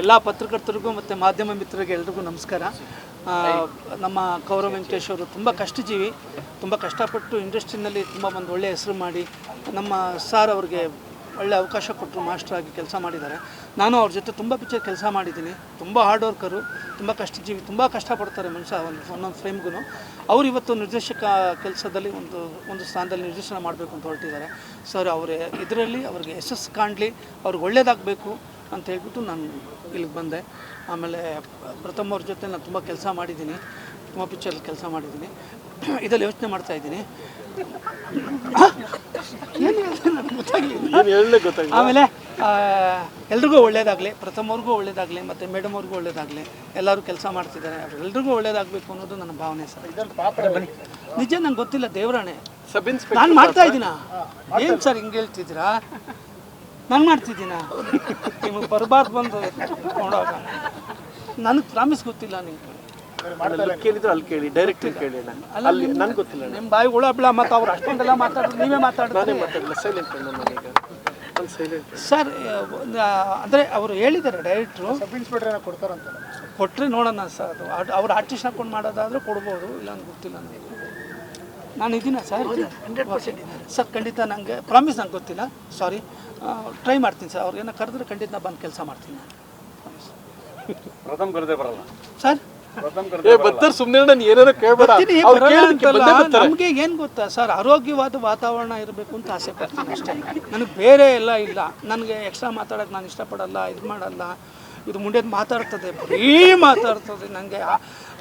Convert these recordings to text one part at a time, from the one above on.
ಎಲ್ಲ ಪತ್ರಕರ್ತರಿಗೂ ಮತ್ತು ಮಾಧ್ಯಮ ಮಿತ್ರರಿಗೆ ಎಲ್ರಿಗೂ ನಮಸ್ಕಾರ. ನಮ್ಮ ಕೌರವ ವೆಂಕಟೇಶ್ ಅವರು ತುಂಬ ಕಷ್ಟಜೀವಿ, ತುಂಬ ಕಷ್ಟಪಟ್ಟು ಇಂಡಸ್ಟ್ರಿನಲ್ಲಿ ತುಂಬ ಒಂದು ಒಳ್ಳೆಯ ಹೆಸರು ಮಾಡಿ, ನಮ್ಮ ಸಾರ್ ಅವ್ರಿಗೆ ಒಳ್ಳೆ ಅವಕಾಶ ಕೊಟ್ಟರು, ಮಾಸ್ಟರ್ ಆಗಿ ಕೆಲಸ ಮಾಡಿದ್ದಾರೆ. ನಾನು ಅವ್ರ ಜೊತೆ ತುಂಬ ಪಿಕ್ಚರ್ ಕೆಲಸ ಮಾಡಿದ್ದೀನಿ. ತುಂಬ ಹಾರ್ಡ್ ವರ್ಕರು ತುಂಬ ಕಷ್ಟಜೀವಿ, ತುಂಬ ಕಷ್ಟಪಡ್ತಾರೆ ಮನುಷ್ಯ ಒಂದು, ಒಂದೊಂದು ಫ್ರೇಮ್ಗೂ ಅವ್ರು ಇವತ್ತು ನಿರ್ದೇಶಕ ಕೆಲಸದಲ್ಲಿ ಒಂದು ಒಂದು ಸ್ಥಾನದಲ್ಲಿ ನಿರ್ದೇಶನ ಮಾಡಬೇಕು ಅಂತ ಹೊರಟಿದ್ದಾರೆ. ಸರ್, ಅವರ, ಇದರಲ್ಲಿ ಅವ್ರಿಗೆ ಯಶಸ್ಸು ಕಾಣಲಿ, ಅವ್ರಿಗೆ ಒಳ್ಳೇದಾಗಬೇಕು. ಅಂತ ಹೇಳ್ಬಿಟ್ಟು ನಾನು ಇಲ್ಲಿಗೆ ಬಂದೆ. ಆಮೇಲೆ ಪ್ರಥಮ್ ಅವ್ರ ಜೊತೆ ನಾನು ತುಂಬ ಕೆಲಸ ಮಾಡಿದ್ದೀನಿ. ತುಂಬ ಪಿಕ್ಚರಲ್ಲಿ ಕೆಲಸ ಮಾಡಿದ್ದೀನಿ. ಇದರಲ್ಲಿ ಯೋಚನೆ ಮಾಡ್ತಾ ಇದ್ದೀನಿ. ಆಮೇಲೆ ಎಲ್ರಿಗೂ ಒಳ್ಳೇದಾಗಲಿ. ಪ್ರಥಮವ್ರಿಗೂ ಒಳ್ಳೇದಾಗಲಿ ಮತ್ತು ಮೇಡಮ್ ಅವ್ರಿಗೂ ಒಳ್ಳೇದಾಗಲಿ. ಎಲ್ಲರೂ ಕೆಲಸ ಮಾಡ್ತಿದ್ದಾರೆ. ಎಲ್ರಿಗೂ ಒಳ್ಳೇದಾಗಬೇಕು ಅನ್ನೋದು ನನ್ನ ಭಾವನೆ ಸರ್. ನಿಜ ನಂಗೆ ಗೊತ್ತಿಲ್ಲ ದೇವರಾಣೆ. ಸಬ್ ಇನ್ಸ್ಪೆಕ್ಟರ್ ನಾನು ಮಾಡ್ತಾ ಇದ್ದೀನಾ? ಏನು ಸರ್ ಹಿಂಗೆ ಹೇಳ್ತಿದ್ದೀರಾ? ನಾನು ಮಾಡ್ತಿದ್ದೀನಾ? ನಿಮಗೆ ಬರಬಾರ್ದು ಬಂದು ನೋಡೋಣ ನನಗೆ ಪ್ರಾಮಿಸ್ ಗೊತ್ತಿಲ್ಲ ನಿಮ್ಗೆ. ಅಲ್ಲಿ ಕೇಳಿದ್ರೆ ಅಲ್ಲಿ ಕೇಳಿ ಡೈರೆಕ್ಟ್ ಕೇಳಿ ನಾನು. ಅಲ್ಲಿ ನನ್ಗೆ ಗೊತ್ತಿಲ್ಲ. ನಿಮ್ಮ ಬಾಯಿ ಹುಳಬ್ಳ ಮತ್ತು ಅವ್ರು ಅಷ್ಟೊಂದೆಲ್ಲ ಮಾತಾಡಿದ್ರು ನೀವೇ ಮಾತಾಡಿದ್ರೆ ಮಾತಾಡಲ್ಲ ಸೈಲೆಂಟ್ ಸರ್ ಅಂದರೆ ಅವರು ಹೇಳಿದ್ದಾರೆ ಡೈರೆಕ್ಟ್ರು ಸಬ್ ಇನ್ಸ್ಪೆಕ್ಟರ್ ಕೊಡ್ತಾರಂತ ಕೊಟ್ಟರೆ ನೋಡೋಣ ಸರ್ ಅದು. ಅವ್ರು ಆರ್ಟಿಸ್ಟ್ ಹಾಕೊಂಡು ಮಾಡೋದಾದ್ರೆ ಕೊಡ್ಬೋದು ಇಲ್ಲ ಅಂತ ಗೊತ್ತಿಲ್ಲ ನನಗೆ. ನಾನು ಇದ್ದೀನ ಸರ್. ಹಂಡ್ರೆಡ್ ಪರ್ಸೆಂಟ್ ಸರ್ ಖಂಡಿತ ನನಗೆ ಪ್ರಾಮಿಸ್ ನಂಗೆ ಗೊತ್ತಿಲ್ಲ. ಸಾರಿ ಟ್ರೈ ಮಾಡ್ತೀನಿ ಸರ್. ಅವ್ರಿಗೆ ಕರೆದ್ರೆ ಖಂಡಿತ ನಾನು ಬಂದು ಕೆಲಸ ಮಾಡ್ತೀನಿ ನಾನು. ಪ್ರಥಮ್ ಕರೆದೇ ಬರಲ್ಲ. ಸರ್? ಬರ್ತಾರೆ ಸುಮ್ಮನೆ ನಾನು ಏನೇನೋ ಕೇಳ್ಬೇಡ. ನಮ್ಗೆ ಏನು ಗೊತ್ತಾ ಸರ್? ಆರೋಗ್ಯವಾದ ವಾತಾವರಣ ಇರಬೇಕು ಅಂತ ಆಸೆ ಪಡ್ತೀನಿ ಅಷ್ಟೇ. ನನಗೆ ಬೇರೆ ಎಲ್ಲ ಇಲ್ಲ. ನನಗೆ ಎಕ್ಸ್ಟ್ರಾ ಮಾತಾಡೋಕೆ ನಾನು ಇಷ್ಟಪಡಲ್ಲ ಇದು ಮಾಡಲ್ಲ. ಇದು ಮುಂಡೆ ಮಾತಾಡ್ತದೆ ಬರೀ ಮಾತಾಡ್ತದೆ ನನಗೆ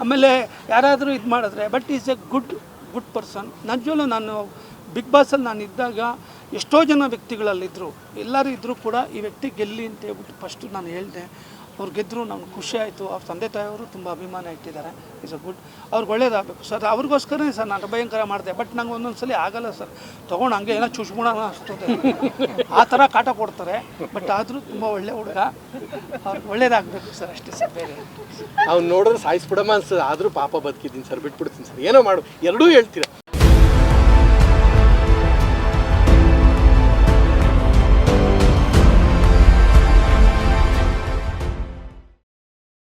ಆಮೇಲೆ ಯಾರಾದರೂ ಇದು ಮಾಡಿದ್ರೆ but is a good good person. ನಿಜವಲ್ಲೂ ನಾನು ಬಿಗ್ ಬಾಸಲ್ಲಿ ನಾನು ಇದ್ದಾಗ ಎಷ್ಟೋ ಜನ ವ್ಯಕ್ತಿಗಳಲ್ಲಿದ್ದರು ಎಲ್ಲರೂ ಇದ್ದರೂ ಕೂಡ ಈ ವ್ಯಕ್ತಿ ಗೆಲ್ಲಿ ಅಂತ ಹೇಳ್ಬಿಟ್ಟು ಫಸ್ಟು ನಾನು ಹೇಳಿದೆ. ಅವ್ರು ಗೆದ್ದರು ನಮ್ಗೆ ಖುಷಿ ಆಯಿತು. ಅವ್ರ ತಂದೆ ತಾಯಿಯವರು ತುಂಬ ಅಭಿಮಾನ ಇಟ್ಟಿದ್ದಾರೆ. ಇಸ್ ಅ ಗುಡ್ ಅವ್ರಿಗೆ ಒಳ್ಳೇದಾಗಬೇಕು. ಸರ್, ಅವ್ರಿಗೋಸ್ಕರನೇ ಸರ್, ನಾನು ಭಯಂಕರ ಮಾಡಿದೆ. ಬಟ್ ನಂಗೆ ಒಂದೊಂದು ಸಲ ಆಗಲ್ಲ ಸರ್. ತೊಗೊಂಡು ಹಂಗೆ ಏನೋ ಚುಚ್ಗುಣ ಅನಿಸ್ತದೆ. ಆ ಥರ ಕಾಟ ಕೊಡ್ತಾರೆ. ಬಟ್ ಆದರೂ ತುಂಬ ಒಳ್ಳೆ ಹುಡುಗ. ಅವ್ರಿಗೆ ಒಳ್ಳೇದಾಗಬೇಕು ಸರ್ ಅಷ್ಟೇ ಸರ್, ಬೇರೆ ಅವ್ನು ನೋಡಿದ್ರೆ ಸಾಯಿಸ್ಬಿಡಮ್ಮ ಅನ್ಸ್ತದೆ. ಆದರೂ ಪಾಪ ಬದುಕಿದ್ದೀನಿ ಸರ್, ಬಿಟ್ಬಿಡ್ತೀನಿ ಸರ್. ಏನೋ ಮಾಡು. ಎರಡೂ ಹೇಳ್ತೀರಾ?